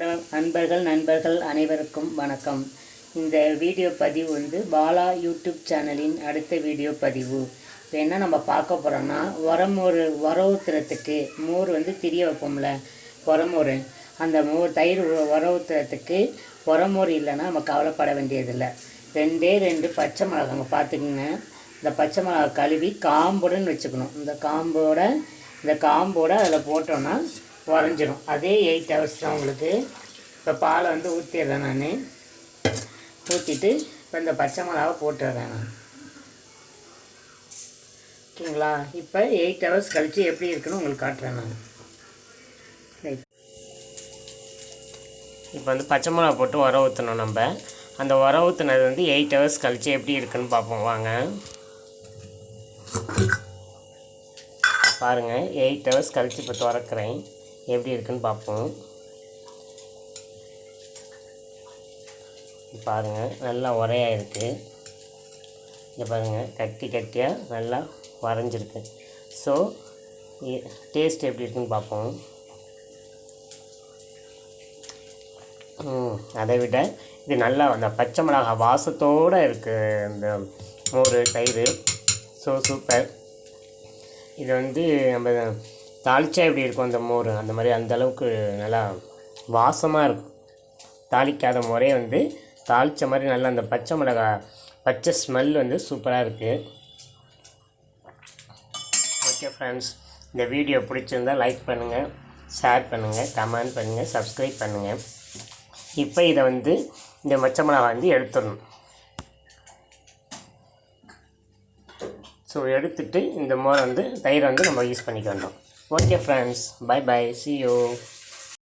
அன்ப நண்பர்கள் நண்பர்கள் அனைவருக்கும் வணக்கம். இந்த வீடியோ பதிவு வந்து பாலா யூடியூப் சேனலின் அடுத்த வீடியோ பதிவு. இப்போ என்ன நம்ம பார்க்க போகிறோம்னா உரமோர் உரவுத்துறத்துக்கு மோர் வந்து திரிய வைப்போம்ல உரமோர் அந்த மோர் தயிர் உரவுத்துறத்துக்கு உரமோர் இல்லைன்னா நம்ம கவலைப்பட வேண்டியதில்லை. ரெண்டே ரெண்டு பச்சை மிளகாங்க பார்த்துக்குங்க. இந்த பச்சை மிளகா கழுவி காம்புடன் வச்சுக்கணும். இந்த காம்போட இந்த காம்போட அதில் போட்டோன்னா உறைஞ்சிரும் அதே எயிட் ஹவர்ஸ் தான் உங்களுக்கு. இப்போ பாலை வந்து ஊற்றிடுறேன் நான். ஊற்றிட்டு இப்போ இந்த பச்சை மிளகாவை போட்டுடுறேன் நான். ஓகேங்களா? இப்போ எயிட் ஹவர்ஸ் கழித்து எப்படி இருக்குன்னு உங்களுக்கு காட்டுறேன் நான். இப்போ வந்து பச்சை மிளகா போட்டு உர ஊற்றணும் நம்ம. அந்த உர ஊற்றுனது வந்து எயிட் ஹவர்ஸ் கழித்து எப்படி இருக்குன்னு பார்ப்போம். வாங்க. பாருங்கள் எயிட் ஹவர்ஸ் கழித்து இப்போ திறக்கிறேன். எப்படி இருக்குன்னு பார்ப்போம். பாருங்கள் நல்லா உரையாக இருக்குது இங்கே பாருங்கள் கட்டி கட்டியாக நல்லா வரைஞ்சிருக்கு. ஸோ டேஸ்ட் எப்படி இருக்குன்னு பார்ப்போம். அதை விட இது நல்லா அந்த பச்சை மிளகா வாசத்தோடு இருக்குது இந்த மோர் தயிர். ஸோ சூப்பர் இது வந்து நம்ம தாளிச்சா எப்படி இருக்கும் அந்த மோர்? அந்த மாதிரி அந்த அளவுக்கு நல்லா வாசமாக இருக்கும். தாளிக்காத முறையே வந்து தாளித்த மாதிரி நல்லா அந்த பச்சை மிளகா பச்சை ஸ்மெல் வந்து சூப்பராக இருக்குது ஓகே ஃப்ரெண்ட்ஸ் இந்த வீடியோ பிடிச்சிருந்தா லைக் பண்ணுங்கள் ஷேர் பண்ணுங்கள் கமெண்ட் பண்ணுங்கள் சப்ஸ்கிரைப் பண்ணுங்கள் இப்போ இதை வந்து இந்த பச்சை மிளகா வந்து எடுத்துடணும். ஸோ எடுத்துட்டு இந்த மோரை வந்து தயிரை வந்து நம்ம யூஸ் பண்ணிக்க வேண்டும். okay friends. Bye bye see you.